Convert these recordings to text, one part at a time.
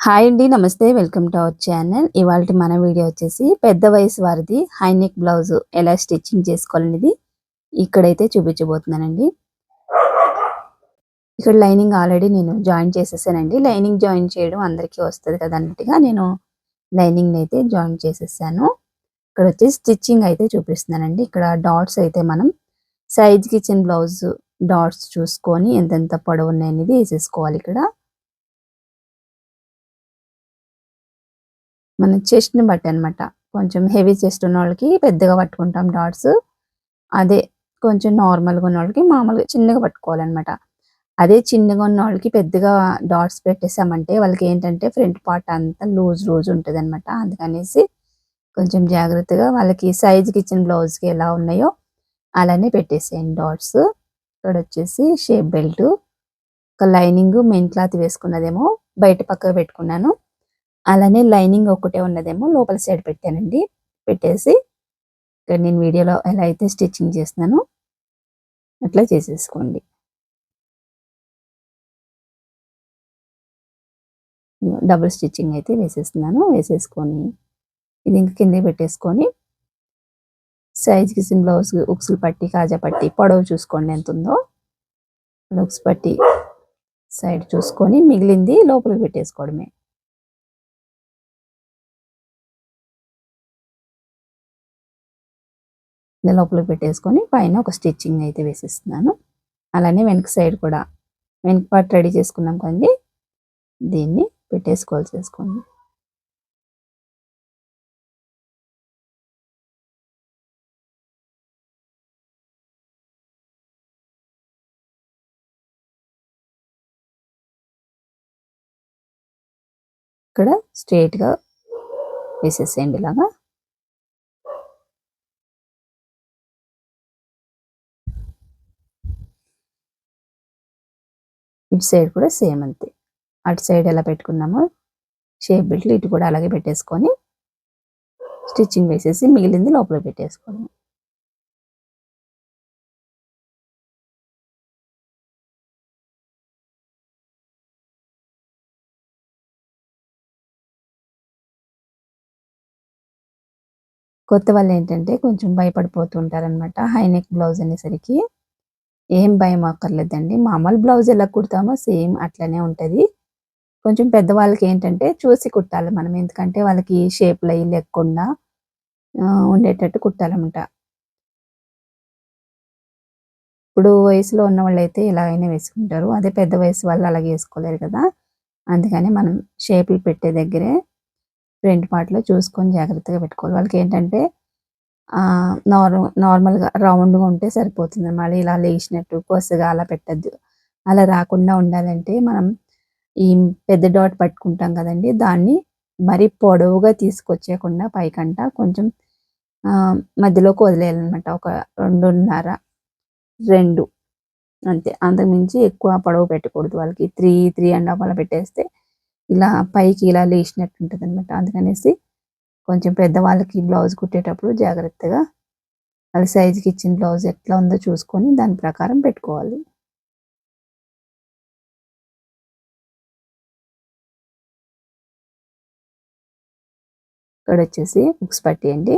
Hi అండి నమస్తే. Welcome to our channel ఇవాళ మన వీడియో వచ్చేసి పెద్ద వయసు వారిది హైనెక్ బ్లౌజ్ ఎలా స్టిచ్చింగ్ చేసుకోవాలనేది ఇక్కడైతే చూపించబోతున్నానండి. ఇక్కడ లైనింగ్ ఆల్రెడీ నేను జాయిన్ చేసేసానండి. లైనింగ్ జాయిన్ చేయడం అందరికీ వస్తుంది కదా అన్నట్టుగా నేను లైనింగ్ అయితే జాయిన్ చేసేసాను. ఇక్కడ వచ్చి స్టిచ్చింగ్ అయితే చూపిస్తున్నానండి. ఇక్కడ డాట్స్ అయితే మనం సైజ్ కిచెన్ బ్లౌజ్ డాట్స్ చూసుకొని ఎంతెంత పొడవు ఉన్నాయనేది వేసేసుకోవాలి ఇక్కడ. మన చెస్ట్ని బట్టి అనమాట కొంచెం హెవీ చెస్ట్ ఉన్న వాళ్ళకి పెద్దగా పట్టుకుంటాం డాట్స్ అదే కొంచెం నార్మల్గా ఉన్న వాళ్ళకి మామూలుగా చిన్నగా పట్టుకోవాలన్నమాట. అదే చిన్నగా ఉన్న వాళ్ళకి పెద్దగా డాట్స్ పెట్టేసామంటే వాళ్ళకి ఏంటంటే ఫ్రంట్ పార్ట్ అంతా లూజ్ లూజ్ ఉంటుంది అనమాట అందుకనేసి కొంచెం జాగ్రత్తగా వాళ్ళకి సైజుకి ఇచ్చిన బ్లౌజ్కి ఎలా ఉన్నాయో అలానే పెట్టేసేయండి డాట్స్ ఇక్కడ వచ్చేసి షేప్ బెల్ట్ ఒక లైనింగ్ మెయిన్ క్లాత్ వేసుకున్నదేమో బయట పక్కకు పెట్టుకున్నాను. అలానే లైనింగ్ ఒకటే ఉన్నదేమో లోపల సైడ్ పెట్టానండి. పెట్టేసి ఇక్కడ నేను వీడియోలో ఎలా అయితే స్టిచ్చింగ్ చేస్తున్నానో అట్లా చేసేసుకోండి. డబుల్ స్టిచ్చింగ్ అయితే వేసేస్తున్నాను. వేసేసుకొని ఇది ఇంక కింద పెట్టేసుకొని సైజ్కి సిమ్ బ్లౌజ్ ఉక్సులు పట్టి కాజా పట్టి పొడవు చూసుకోండి ఎంత ఉందో. ఉక్స్ పట్టి సైడ్ చూసుకొని మిగిలింది లోపలికి పెట్టేసుకోవడమే. లోపలికి పెట్టేసుకొని పైన ఒక స్టిచ్చింగ్ అయితే వేసేస్తున్నాను. అలానే వెనక సైడ్ కూడా. వెనక పార్ట్ రెడీ చేసుకున్నాం కండి దీన్ని పెట్టేసుకోవాల్సి వేసుకోండి ఇక్కడ స్ట్రేట్గా వేసేసేయండి ఇలాగా. ఇటు సైడ్ కూడా సేమ్ అంతే. అటు సైడ్ ఎలా పెట్టుకున్నామో షేప్ బెల్ట్లు ఇటు కూడా అలాగే పెట్టేసుకొని స్టిచ్చింగ్ వేసేసి మిగిలింది లోపల పెట్టేసుకోవడం కొత్త వాళ్ళు ఏంటంటే కొంచెం భయపడిపోతుంటారనమాట హైనెక్ బ్లౌజ్ అనేసరికి ఏం భయం అక్కర్లేదండి. మామూలు బ్లౌజ్ ఎలా కుడతామో సేమ్ అట్లనే ఉంటుంది. కొంచెం పెద్దవాళ్ళకి ఏంటంటే చూసి కుట్టాలి మనం. ఎందుకంటే వాళ్ళకి షేప్లు అయ్యి లేకుండా ఉండేటట్టు కుట్టాలన్నమాట. ఇప్పుడు వయసులో ఉన్న వాళ్ళు అయితే ఎలాగైనా వేసుకుంటారు. అదే పెద్ద వయసు వాళ్ళు అలాగే వేసుకోలేరు కదా. అందుకని మనం షేపులు పెట్టే దగ్గరే ఫ్రంట్ పార్ట్లో చూసుకొని జాగ్రత్తగా పెట్టుకోవాలి. వాళ్ళకి ఏంటంటే నార్మల్ నార్మల్గా రౌండ్గా ఉంటే సరిపోతుంది. మళ్ళీ ఇలా లేచినట్టు కొసగా అలా పెట్టద్దు. అలా రాకుండా ఉండాలంటే మనం ఈ పెద్ద డాట్ పట్టుకుంటాం కదండి. దాన్ని మరి పొడవుగా తీసుకొచ్చేయకుండా పైకంట కొంచెం మధ్యలోకి వదిలేయాలన్నమాట. ఒక రెండున్నర రెండు. అంతే. అంతకుమించి ఎక్కువ పొడవు పెట్టకూడదు వాళ్ళకి. త్రీ త్రీ అండ్ హాఫ్ అలా పెట్టేస్తే ఇలా పైకి ఇలా లేచినట్టు ఉంటుంది అనమాట అందుకనేసి కొంచెం పెద్దవాళ్ళకి బ్లౌజ్ కుట్టేటప్పుడు జాగ్రత్తగా వాళ్ళ సైజుకి ఇచ్చిన బ్లౌజ్ ఎట్లా ఉందో చూసుకొని దాని ప్రకారం పెట్టుకోవాలి. ఇక్కడ వచ్చేసి ఉక్స్ పట్టి అండి.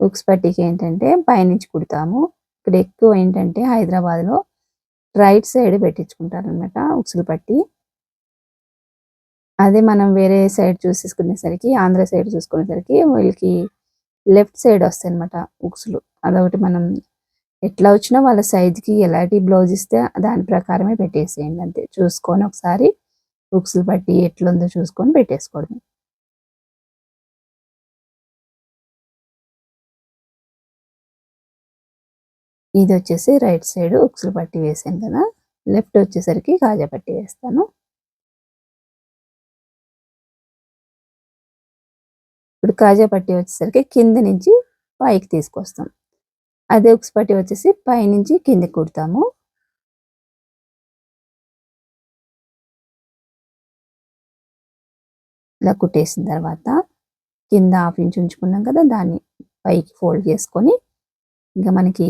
ఉక్స్ పట్టీకి ఏంటంటే పైనుంచి కుడతాము. ఇక్కడ ఎక్కువ ఏంటంటే హైదరాబాద్లో రైట్ సైడ్ పెట్టించుకుంటారు అనమాట ఉక్సులు పట్టి. అదే మనం వేరే సైడ్ చూసేసుకునేసరికి ఆంధ్ర సైడ్ చూసుకునేసరికి వీళ్ళకి లెఫ్ట్ సైడ్ వస్తాయి అనమాట ఉక్సులు. అదొకటి మనం ఎట్లా వచ్చినా వాళ్ళ సైజ్కి ఎలాంటి బ్లౌజ్ ఇస్తే దాని ప్రకారమే పెట్టేసేయండి అంతే. చూసుకొని ఒకసారి ఉక్సులు బట్టి ఎట్లుందో చూసుకొని పెట్టేసుకోవడం ఇది వచ్చేసి రైట్ సైడ్ ఉక్సులు పట్టి వేసాను కదా లెఫ్ట్ వచ్చేసరికి కాజా పట్టి వేస్తాను. ఇప్పుడు కాజా పట్టి వచ్చేసరికి కింద నుంచి పైకి తీసుకొస్తాం. అదే ఉక్స్ పట్టి వచ్చేసి పైనుంచి కిందకి కుడతాము. ఇలా కుట్టేసిన తర్వాత కింద హాఫ్ ఇంచ్ ఉంచుకున్నాం కదా దాన్ని పైకి ఫోల్డ్ చేసుకొని ఇంకా మనకి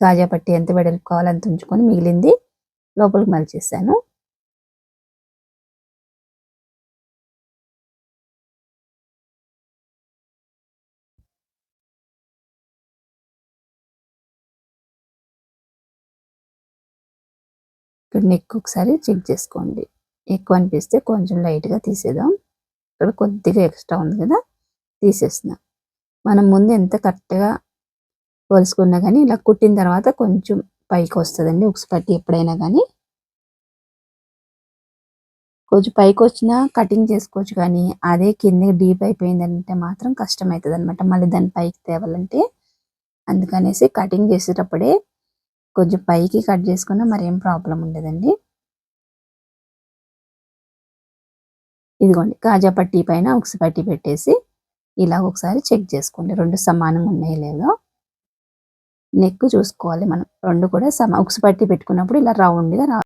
కాజా పట్టి ఎంత వెడల్పు కావాలో అంత ఉంచుకొని మిగిలింది లోపలికి మలిచేసాను. ఇక్కడ నెక్ ఒకసారి చెక్ చేసుకోండి. ఎక్కువ అనిపిస్తే కొంచెం లైట్గా తీసేద్దాం. ఇక్కడ కొద్దిగా ఎక్స్ట్రా ఉంది కదా తీసేస్తున్నాం. మనం ముందు ఎంత కరెక్ట్గా కొలుసుకున్నా కానీ ఇలా కుట్టిన తర్వాత కొంచెం పైకి వస్తుందండి ఉక్స్ పట్టి ఎప్పుడైనా కానీ. కొంచెం పైకి వచ్చినా కటింగ్ చేసుకోవచ్చు కానీ అదే కిందకి డీప్ అయిపోయిందంటే మాత్రం కష్టం అవుతుంది అనమాట మళ్ళీ దాన్ని పైకి తేవాలంటే. అందుకనేసి కటింగ్ చేసేటప్పుడే కొంచెం పైకి కట్ చేసుకున్నా మరేం ప్రాబ్లం ఉండదండి. ఇదిగోండి కాజా పట్టీ పైన ఉక్స్ పట్టీ పెట్టేసి ఇలా ఒకసారి చెక్ చేసుకోండి. రెండు సమానంగా ఉన్నాయి లేదో నెక్ చూసుకోవాలి మనం. రెండు కూడా సమ ఉక్స్ పట్టీ పెట్టుకున్నప్పుడు ఇలా రౌండ్గా రా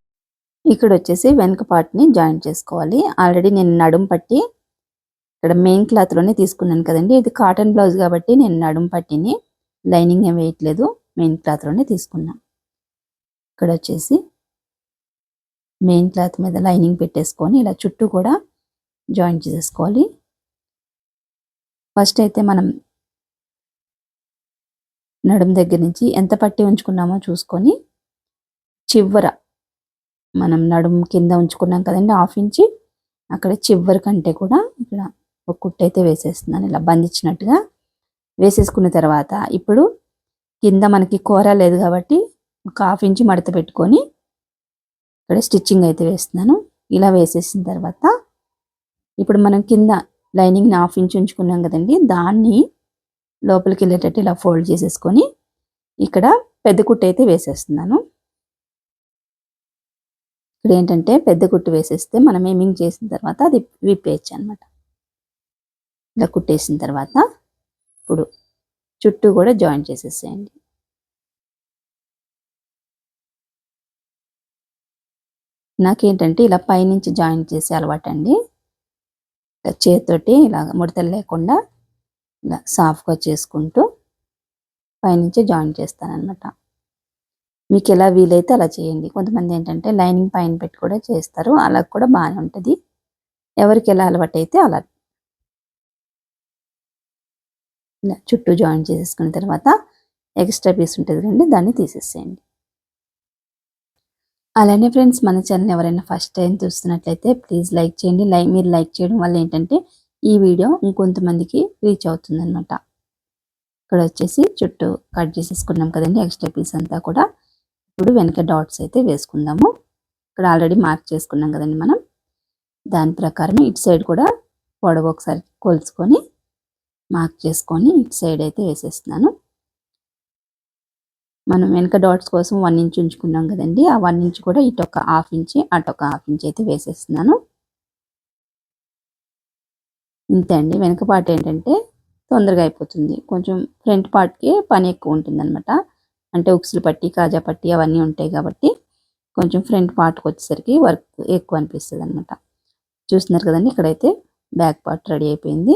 ఇక్కడ వచ్చేసి వెనక పార్ట్ని జాయింట్ చేసుకోవాలి. ఆల్రెడీ నేను నడుం పట్టి ఇక్కడ మెయిన్ క్లాత్లోనే తీసుకున్నాను కదండి. ఇది కాటన్ బ్లౌజ్ కాబట్టి నేను నడుం పట్టిని లైనింగ్ ఏం వేయట్లేదు. మెయిన్ క్లాత్లోనే తీసుకున్నాను ఇక్కడ వచ్చేసి మెయిన్ క్లాత్ మీద లైనింగ్ పెట్టేసుకొని ఇలా చుట్టూ కూడా జాయిన్ చేసేసుకోవాలి. ఫస్ట్ అయితే మనం నడుం దగ్గర నుంచి ఎంత పట్టి ఉంచుకున్నామో చూసుకొని చివర మనం నడుం కింద ఉంచుకున్నాం కదండి హాఫ్ ఇంచి. అక్కడ చివరి కంటే కూడా ఇక్కడ ఒక కుట్టు అయితే వేసేస్తున్నాను ఇలా బంధించినట్టుగా వేసేసుకున్న తర్వాత. ఇప్పుడు కింద మనకి కూర లేదు కాబట్టి ఒక హాఫ్ ఇంచి మడత పెట్టుకొని ఇక్కడ స్టిచ్చింగ్ అయితే వేస్తున్నాను. ఇలా వేసేసిన తర్వాత ఇప్పుడు మనం కింద లైనింగ్ని హాఫ్ ఇంచ్ ఉంచుకున్నాం కదండి. దాన్ని లోపలికి వెళ్ళేటట్టు ఇలా ఫోల్డ్ చేసేసుకొని ఇక్కడ పెద్ద కుట్టు అయితే వేసేస్తున్నాను. ఇక్కడ ఏంటంటే పెద్ద కుట్టు వేసేస్తే మనం ఏమింగ్ చేసిన తర్వాత అది విప్పేయచ్చు అనమాట ఇలా కుట్టేసిన తర్వాత ఇప్పుడు చుట్టూ కూడా జాయిన్ చేసేసేయండి. నాకేంటంటే ఇలా పైనుంచి జాయిన్ చేసే అలవాటు అండి చేతితోటి ఇలా ముడతలు లేకుండా ఇలా సాఫ్గా చేసుకుంటూ పైనుంచి జాయిన్ చేస్తానన్నమాట. మీకు ఎలా వీలైతే అలా చేయండి. కొంతమంది ఏంటంటే లైనింగ్ పైన పెట్టి కూడా చేస్తారు. అలా కూడా బాగానే ఉంటుంది. ఎవరికి ఎలా అలవాటు అయితే అలా. ఇలా చుట్టూ జాయిన్ చేసేసుకున్న తర్వాత ఎక్స్ట్రా పీస్ ఉంటుంది కండి దాన్ని తీసేసేయండి. అలానే ఫ్రెండ్స్ మన ఛానల్ ఎవరైనా ఫస్ట్ టైం చూస్తున్నట్లయితే ప్లీజ్ లైక్ చేయండి. లైక్ మీరు లైక్ చేయడం వల్ల ఏంటంటే ఈ వీడియో ఇంకొంతమందికి రీచ్ అవుతుంది అనమాట ఇక్కడ వచ్చేసి చుట్టూ కట్ చేసేసుకున్నాం కదండి ఎక్స్ట్రా పీస్ అంతా కూడా. ఇప్పుడు వెనక డాట్స్ అయితే వేసుకుందాము. ఇక్కడ ఆల్రెడీ మార్క్ చేసుకున్నాం కదండి మనం. దాని ప్రకారం ఇటు సైడ్ కూడా పొడవు ఒకసారి కొలుచుకొని మార్క్ చేసుకొని ఇటు సైడ్ అయితే వేసేస్తున్నాను. మనం వెనక డాట్స్ కోసం వన్ ఇంచ్ ఉంచుకున్నాం కదండి. ఆ వన్ ఇంచ్ కూడా ఇటు ఒక హాఫ్ ఇంచ్ అటు ఒక హాఫ్ ఇంచ్ అయితే వేసేస్తున్నాను. ఇంతే అండి. వెనక పార్ట్ ఏంటంటే తొందరగా అయిపోతుంది. కొంచెం ఫ్రంట్ పార్ట్కి పని ఎక్కువ ఉంటుంది అంటే ఉక్సులు పట్టి కాజా పట్టి అవన్నీ ఉంటాయి కాబట్టి కొంచెం ఫ్రంట్ పార్ట్కి వచ్చేసరికి వర్క్ ఎక్కువ అనిపిస్తుంది అనమాట చూస్తున్నారు కదండి. ఇక్కడైతే బ్యాక్ పార్ట్ రెడీ అయిపోయింది.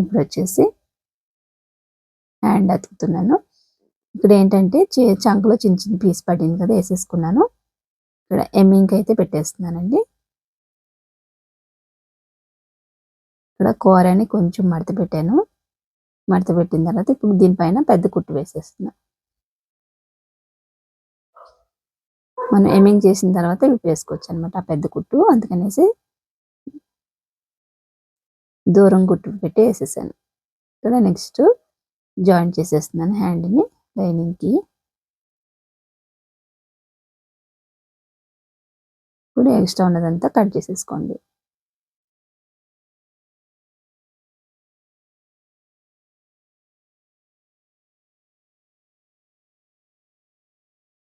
ఇప్పుడు వచ్చేసి హ్యాండ్ అతుకుతున్నాను. ఇక్కడ ఏంటంటే చంకలో చిన్న చిన్న పీస్ పడింది కదా వేసేసుకున్నాను. ఇక్కడ ఎమ్మింగ్ అయితే పెట్టేస్తున్నానండి. ఇక్కడ కూరని కొంచెం మడత పెట్టాను. మడత పెట్టిన తర్వాత ఇప్పుడు దీనిపైన పెద్ద కుట్టు వేసేస్తున్నా. మనం ఎమ్మింగ్ చేసిన తర్వాత ఇవి వేసుకోవచ్చు అనమాట ఆ పెద్ద కుట్టు. అందుకనేసి దూరం గుట్టు పెట్టి వేసేసాను. ఇక్కడ నెక్స్ట్ జాయింట్ చేసేస్తున్నాను హ్యాండ్ని లైనింగ్కి ఇప్పుడు ఎక్స్ట్రా ఉన్నదంతా కట్ చేసేసుకోండి.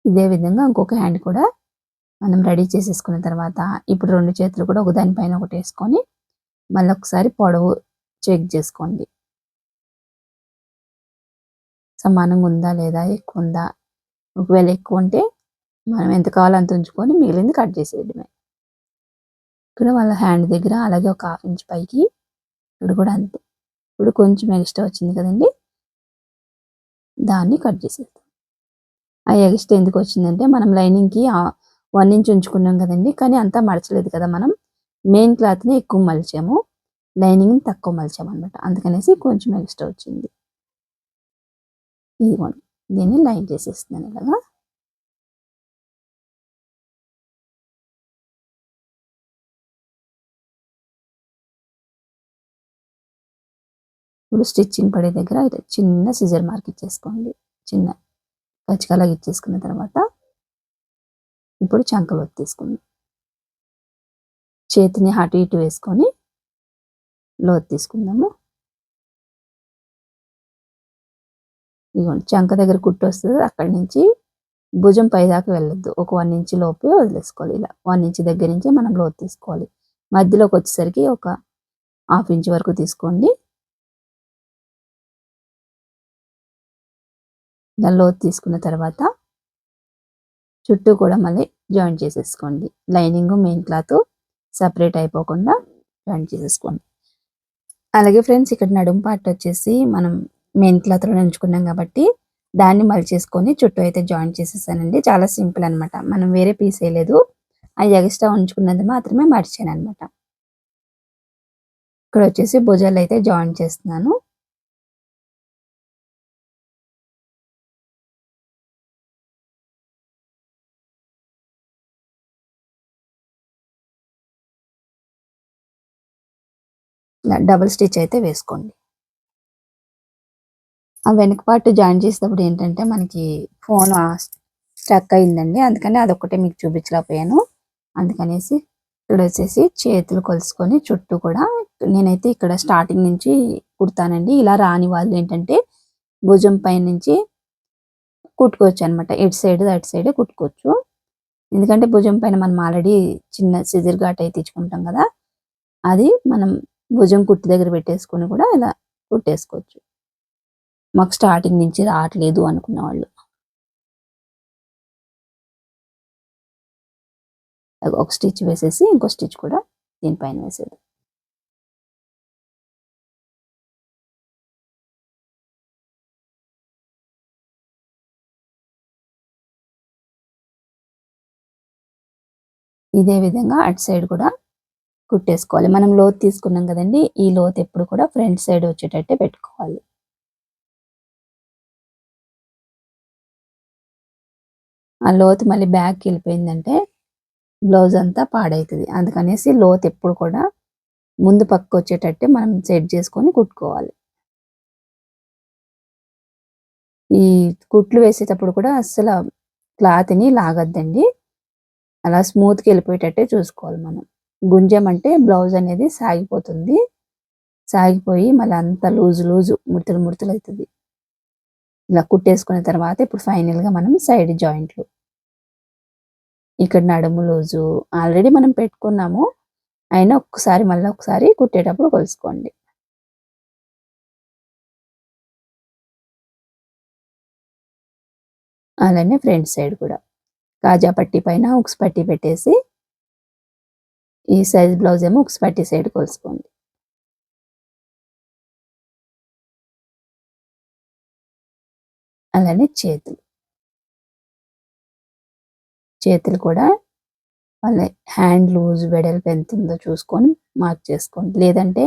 ఇదే విధంగా ఇంకొక హ్యాండ్ కూడా మనం రెడీ చేసేసుకున్న తర్వాత ఇప్పుడు రెండు చేతులు కూడా ఒక దానిపైన ఒకటి వేసుకొని మళ్ళీ ఒకసారి పొడవు చెక్ చేసుకోండి. సమానంగా ఉందా లేదా? ఎక్కువ ఉందా? ఒకవేళ ఎక్కువ ఉంటే మనం ఎంత కావాలో అంత ఉంచుకొని మిగిలింది కట్ చేసేయడమే. ఇక్కడ వాళ్ళ హ్యాండ్ దగ్గర అలాగే ఒక హాఫ్ ఇంచ్ పైకి ఇక్కడ కూడా అంతే. ఇప్పుడు కొంచెం ఎక్స్ట్రా వచ్చింది కదండి? దాన్ని కట్ చేసేద్దాం. ఆ ఎక్స్ట్రా ఎందుకు వచ్చిందంటే మనం లైనింగ్కి వన్ ఇంచ్ ఉంచుకున్నాం కదండి? కానీ అంతా మడచలేదు కదా మనం. మెయిన్ క్లాత్ని ఎక్కువ మలిచాము. లైనింగ్ని తక్కువ మలిచాము అనమాట అందుకనేసి కొంచెం ఎక్స్ట్రా వచ్చింది. ఇదిగోండి దీన్ని లైన్ చేసేస్తున్నాను ఇలాగా. ఇప్పుడు స్టిచ్చింగ్ పడే దగ్గర అయితే చిన్న సిజర్ మార్క్ ఇచ్చేసుకోండి. చిన్న పచ్చికలాగా ఇచ్చేసుకున్న తర్వాత ఇప్పుడు చంకలు తీసుకుందాం. చేతిని అటు ఇటు వేసుకొని లోతు తీసుకుందాము. ఇదిగోండి చంక దగ్గర కుట్టు వస్తుంది అక్కడి నుంచి భుజం పై దాకా వెళ్ళొద్దు. ఒక వన్ ఇంచ్ లోపే వదిలేసుకోవాలి. ఇలా వన్ ఇంచ్ దగ్గర నుంచి మనం లోతు తీసుకోవాలి. మధ్యలోకి వచ్చేసరికి ఒక హాఫ్ ఇంచ్ వరకు తీసుకోండి. ఇలా లోతు తీసుకున్న తర్వాత చుట్టూ కూడా మళ్ళీ జాయిన్ చేసేసుకోండి. లైనింగ్ మెయిన్ క్లాత్ సపరేట్ అయిపోకుండా జాయిన్ చేసేసుకోండి. అలాగే ఫ్రెండ్స్ ఇక్కడ నడుము పార్ట్ వచ్చేసి మనం మెయిన్ క్లాత్లో ఎంచుకున్నాం కాబట్టి దాన్ని మలిచేసుకొని చుట్టూ అయితే జాయిన్ చేసేసానండి. చాలా సింపుల్ అనమాట మనం వేరే పీస్ వేయలేదు. ఆ ఎగస్ట్రా ఉంచుకున్నది మాత్రమే మర్చాను అనమాట ఇక్కడ వచ్చేసి భుజాలు అయితే జాయిన్ చేస్తున్నాను. డబుల్ స్టిచ్ అయితే వేసుకోండి. ఆ వెనక పార్ట్ జాయిన్ చేసేటప్పుడు ఏంటంటే మనకి ఫోన్ స్టక్ అయిందండి. అందుకని అదొక్కటే మీకు చూపించలేకపోయాను. అందుకనేసి ఇక్కడ వచ్చేసి చేతులు కొలుసుకొని చుట్టూ కూడా నేనైతే ఇక్కడ స్టార్టింగ్ నుంచి కుడతానండి. ఇలా రాని వాళ్ళు ఏంటంటే భుజం పై నుంచి కుట్టుకోవచ్చు అనమాట ఇటు సైడ్ అటు సైడ్ కుట్టుకోవచ్చు. ఎందుకంటే భుజం పైన మనం ఆల్రెడీ చిన్న సిజర్ ఘాట్ అయితే ఇచ్చుకుంటాం కదా. అది మనం భుజం కుట్టు దగ్గర పెట్టేసుకొని కూడా ఇలా కుట్టేసుకోవచ్చు. మాకు స్టార్టింగ్ నుంచి రావట్లేదు అనుకున్న వాళ్ళు ఒక స్టిచ్ వేసేసి ఇంకో స్టిచ్ కూడా దీనిపైన వేసేది ఇదే విధంగా అటు సైడ్ కూడా కుట్టేసుకోవాలి. మనం లోతు తీసుకున్నాం కదండి ఈ లోతు ఎప్పుడు కూడా ఫ్రంట్ సైడ్ వచ్చేటట్టే పెట్టుకోవాలి. ఆ లోతు మళ్ళీ బ్యాక్ వెళ్ళిపోయిందంటే బ్లౌజ్ అంతా పాడవుతుంది అందుకనేసి లోతు ఎప్పుడు కూడా ముందు పక్క వచ్చేటట్టే మనం సెట్ చేసుకొని కుట్టుకోవాలి. ఈ కుట్లు వేసేటప్పుడు కూడా అస్సలు క్లాత్ని లాగద్దండి. అలా స్మూత్కి వెళ్ళిపోయేటట్టే చూసుకోవాలి మనం. గుంజమంటే బ్లౌజ్ అనేది సాగిపోతుంది. సాగిపోయి మళ్ళీ అంత లూజు లూజు ముడతలు ముడతలు అవుతుంది. ఇలా కుట్టేసుకున్న తర్వాత ఇప్పుడు ఫైనల్గా మనం సైడ్ జాయింట్లు. ఇక్కడ నడుము లూజు ఆల్రెడీ మనం పెట్టుకున్నాము. అయినా ఒక్కసారి మళ్ళీ ఒకసారి కుట్టేటప్పుడు కొలుసుకోండి. అలానే ఫ్రంట్ సైడ్ కూడా. కాజా పట్టి పైన ఉక్స్ పట్టి పెట్టేసి ఈ సైజ్ బ్లౌజ్ ఏమో ఒక స్పట్టి సైడ్ కొలుసుకోండి. అలానే చేతులు. చేతులు కూడా మళ్ళీ హ్యాండ్ లూజ్ వెడల్పు ఎంత ఉందో చూసుకొని మార్క్ చేసుకోండి. లేదంటే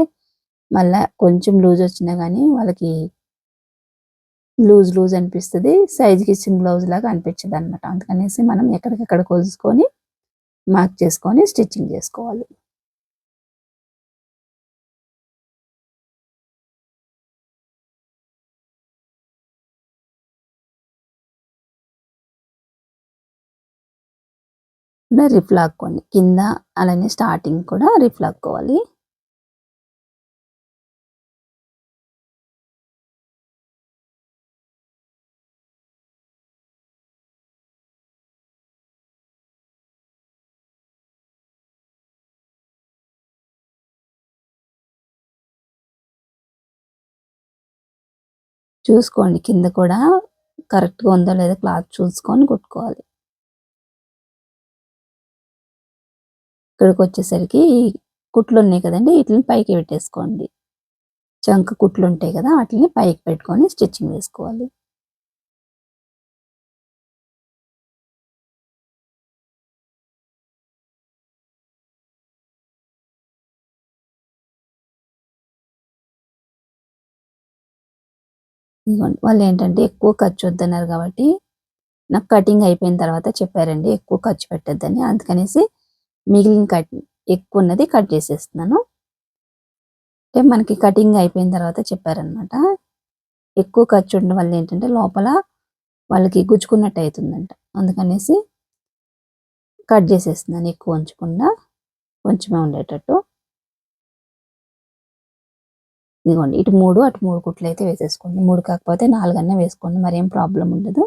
మళ్ళీ కొంచెం లూజ్ వచ్చినా కానీ వాళ్ళకి లూజ్ లూజ్ అనిపిస్తుంది. సైజుకి ఇచ్చిన బ్లౌజ్ లాగా అనిపించదు అనమాట అందుకనేసి మనం ఎక్కడికెక్కడ కొలుసుకొని మార్క్ చేసుకొని స్టిచ్చింగ్ చేసుకోవాలి. రిఫ్ లాక్కోండి కింద అలానే స్టార్టింగ్ కూడా రిఫ్ చూసుకోండి. కింద కూడా కరెక్ట్గా ఉందో లేదో క్లాత్ చూసుకొని కుట్టుకోవాలి. ఇక్కడికి వచ్చేసరికి కుట్లు ఉన్నాయి కదండి వీటిని పైకి పెట్టేసుకోండి. చంక కుట్లు ఉంటాయి కదా వాటిని పైకి పెట్టుకొని స్టిచ్చింగ్ వేసుకోవాలి ఇదిగోండి వాళ్ళు ఏంటంటే ఎక్కువ ఖర్చు వద్దన్నారు కాబట్టి నాకు కటింగ్ అయిపోయిన తర్వాత చెప్పారండి ఎక్కువ ఖర్చు పెట్టద్దని. అందుకనేసి మిగిలిన కట్ ఎక్కువ ఉన్నది కట్ చేసేస్తున్నాను. అంటే మనకి కటింగ్ అయిపోయిన తర్వాత చెప్పారనమాట ఎక్కువ ఖర్చు ఉండడం వల్ల ఏంటంటే లోపల వాళ్ళకి గుచ్చుకున్నట్టు అవుతుందంట. అందుకనేసి కట్ చేసేస్తున్నాను ఎక్కువ ఉంచకుండా కొంచెమే ఉండేటట్టు. ఇదిగోండి ఇటు మూడు అటు మూడు కుట్లు అయితే వేసేసుకోండి. మూడు కాకపోతే నాలుగన్నా వేసుకోండి మరేం ప్రాబ్లం ఉండదు.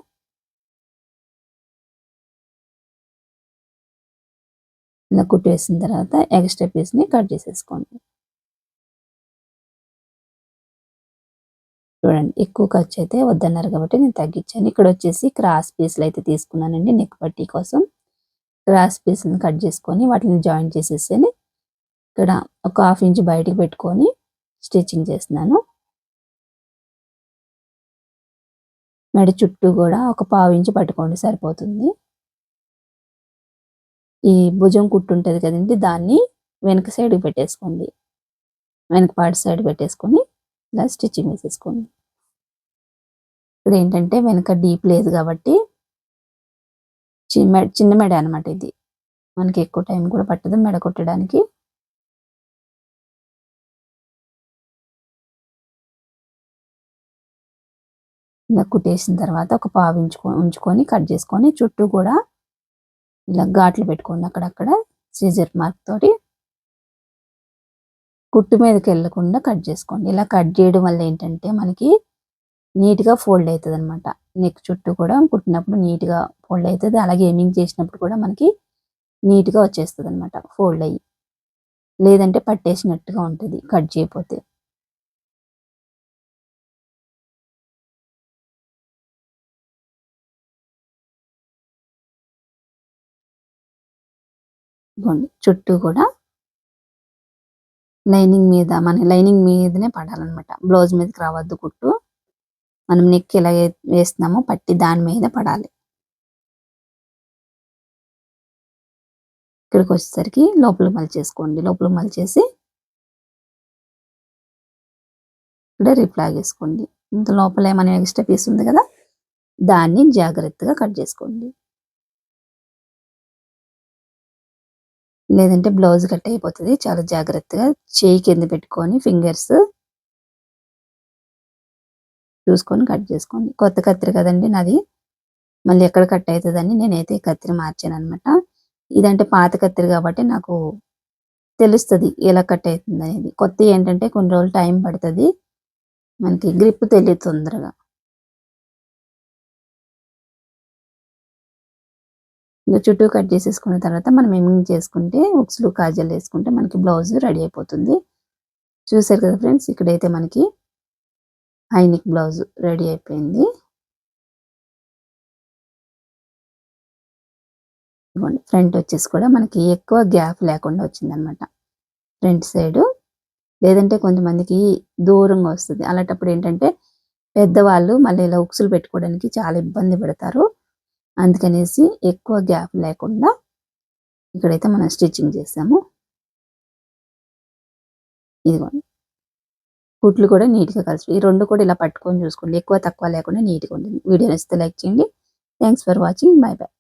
ఇలా కుట్టి వేసిన తర్వాత ఎక్స్ట్రా పీస్ని కట్ చేసేసుకోండి. చూడండి ఎక్కువ ఖర్చు అయితే వద్దన్నారు కాబట్టి నేను తగ్గించాను. ఇక్కడ వచ్చేసి క్రాస్ పీస్లు అయితే తీసుకున్నానండి నెక్ పట్టి కోసం. క్రాస్ పీస్ని కట్ చేసుకొని వాటిని జాయిన్ చేసేసి ఇక్కడ ఒక హాఫ్ ఇంచ్ బయటికి పెట్టుకొని స్టిచ్చింగ్ చేస్తున్నాను. మెడ చుట్టూ కూడా ఒక పావు ఇంచు పట్టుకోండి సరిపోతుంది. ఈ భుజం కుట్టు ఉంటుంది కదండి దాన్ని వెనక సైడ్ పెట్టేసుకోండి. వెనక పాటి సైడ్ పెట్టేసుకొని ఇలా స్టిచ్చింగ్ వేసేసుకోండి. ఇది ఏంటంటే వెనక డీప్ లేదు కాబట్టి చిన్న చిన్న మెడ అనమాట ఇది. మనకి ఎక్కువ టైం కూడా పట్టదు మెడ కుట్టడానికి. ఇలా కుట్టేసిన తర్వాత ఒక పావు ఉంచుకో ఉంచుకొని కట్ చేసుకొని చుట్టూ కూడా ఇలా ఘాట్లు పెట్టుకోండి అక్కడక్కడ సీజర్ మార్క్ తోటి. కుట్టు మీదకి వెళ్ళకుండా కట్ చేసుకోండి. ఇలా కట్ చేయడం వల్ల ఏంటంటే మనకి నీట్గా ఫోల్డ్ అవుతుంది అనమాట నెక్ చుట్టూ కూడా కుట్టినప్పుడు నీట్గా ఫోల్డ్ అవుతుంది అలాగే ఏమింగ్ చేసినప్పుడు కూడా మనకి నీట్గా వచ్చేస్తుంది అనమాట ఫోల్డ్ అయ్యి. లేదంటే పట్టేసినట్టుగా ఉంటుంది కట్ చేయకపోతే. చుట్టూ కూడా లైనింగ్ మీద మన లైనింగ్ మీదనే పడాలన్నమాట. బ్లౌజ్ మీదకి రావద్దు కుట్టు. మనం నెక్ ఎలా వేస్తున్నామో పట్టి దాని మీద పడాలి. ఇక్కడికి వచ్చేసరికి లోపల మలిచేసుకోండి లోపల మలిచేసి ఇక్కడ రిప్లాగ్ వేసుకోండి ఇంత లోపల ఏమైనా ఎక్స్ట్రా పీస్ ఉంది కదా దాన్ని జాగ్రత్తగా కట్ చేసుకోండి. లేదంటే బ్లౌజ్ కట్ అయిపోతుంది. చాలా జాగ్రత్తగా చేయి కింద పెట్టుకొని ఫింగర్స్ చూసుకొని కట్ చేసుకోండి. కొత్త కత్తిరి కదండి నాది. మళ్ళీ ఎక్కడ కట్ అవుతుందని నేనైతే కత్తిరి మార్చాను అనమాట ఇదంటే పాత కత్తిరి కాబట్టి నాకు తెలుస్తుంది ఎలా కట్ అవుతుంది అనేది కొత్త ఏంటంటే కొన్ని రోజులు టైం పడుతుంది. మనకి గ్రిప్ తెలియదు తొందరగా. ఇంకా చుట్టూ కట్ చేసేసుకున్న తర్వాత మనం ఎమింగ్ చేసుకుంటే ఉక్స్లు కాజల్ వేసుకుంటే మనకి బ్లౌజ్ రెడీ అయిపోతుంది. చూసారు కదా ఫ్రెండ్స్ ఇక్కడైతే మనకి హైనిక్ బ్లౌజ్ రెడీ అయిపోయింది. ఫ్రంట్ వచ్చేసి కూడా మనకి ఎక్కువ గ్యాప్ లేకుండా వచ్చిందనమాట. ఫ్రంట్ సైడ్ లేదంటే కొంతమందికి దూరంగా వస్తుంది. అలాంటప్పుడు ఏంటంటే పెద్దవాళ్ళు మళ్ళీ ఇలా ఉక్సులు పెట్టుకోవడానికి చాలా ఇబ్బంది పడతారు. అందుకనేసి ఎక్కువ గ్యాప్ లేకుండా ఇక్కడైతే మనం స్టిచ్చింగ్ చేసాము. ఇదిగోండి. కుట్లు కూడా నీట్గా కలిసి ఈ రెండు కూడా ఇలా పట్టుకొని చూసుకోండి. ఎక్కువ తక్కువ లేకుండా నీట్గా ఉంటుంది. వీడియో నచ్చితే లైక్ చేయండి. Thanks for watching. Bye bye